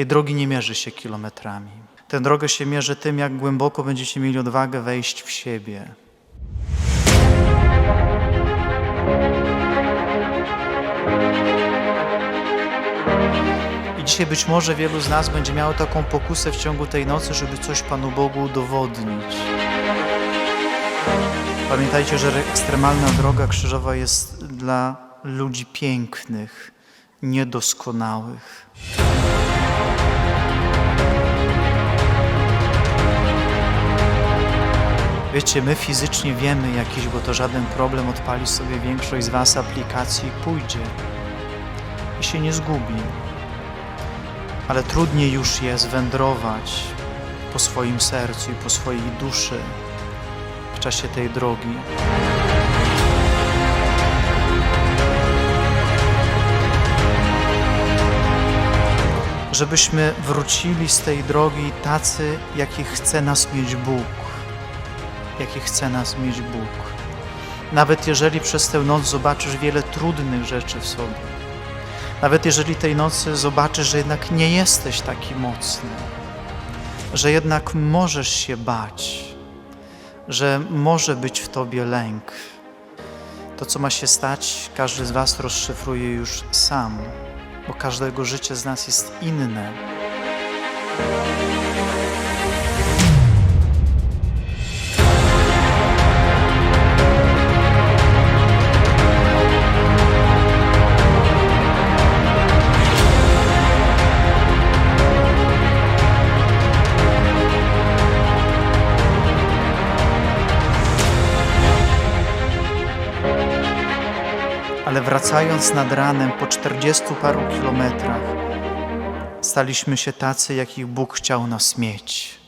Tej drogi nie mierzy się kilometrami. Tę drogę się mierzy tym, jak głęboko będziecie mieli odwagę wejść w siebie. I dzisiaj być może wielu z nas będzie miało taką pokusę w ciągu tej nocy, żeby coś Panu Bogu udowodnić. Pamiętajcie, że ekstremalna droga krzyżowa jest dla ludzi pięknych, niedoskonałych. Wiecie, my fizycznie wiemy jakiś, bo to żaden problem, odpali sobie większość z Was aplikacji i pójdzie. I się nie zgubi. Ale trudniej już jest wędrować po swoim sercu i po swojej duszy w czasie tej drogi. Żebyśmy wrócili z tej drogi tacy, jakich chce nas mieć Bóg. Jaki chce nas mieć Bóg. Nawet jeżeli przez tę noc zobaczysz wiele trudnych rzeczy w sobie. Nawet jeżeli tej nocy zobaczysz, że jednak nie jesteś taki mocny, że jednak możesz się bać, że może być w tobie lęk. To, co ma się stać, każdy z Was rozszyfruje już sam, bo każdego życie z nas jest inne. Ale wracając nad ranem po czterdziestu paru kilometrach, staliśmy się tacy, jakich Bóg chciał nas mieć.